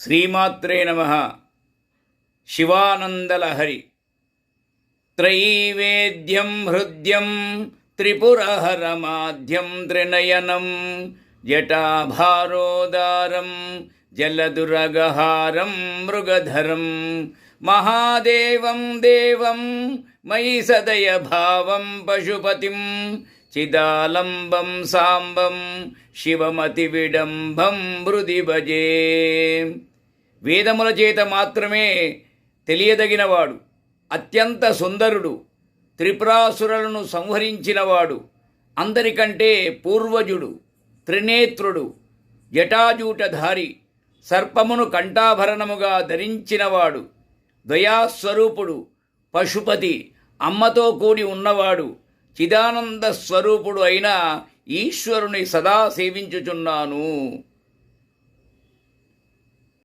శ్రీమాత్రే నమ. శివానందలహరి. త్రైవేద్యం హృద్యం త్రిపురహరమాధ్యం త్రినయనం జటాభారోదారం జలదురగహారం మృగధరం మహాదేవం దేవం మయి సదయభావం పశుపతిం చిదాలంబం సాంబం శివమతి విడంబం మృది భజే. వేదముల చేత మాత్రమే తెలియదగినవాడు. అత్యంత సుందరుడు. త్రిపురాసురులను సంహరించినవాడు. అందరికంటే పూర్వజుడు. త్రినేత్రుడు. జటాజూటధారి. సర్పమును కంఠాభరణముగా ధరించినవాడు. దయాస్వరూపుడు పశుపతి. అమ్మతో కూడి ఉన్నవాడు. చిదానంద స్వరూపుడు అయిన ఈశ్వరుని సదా సేవించుచున్నాను.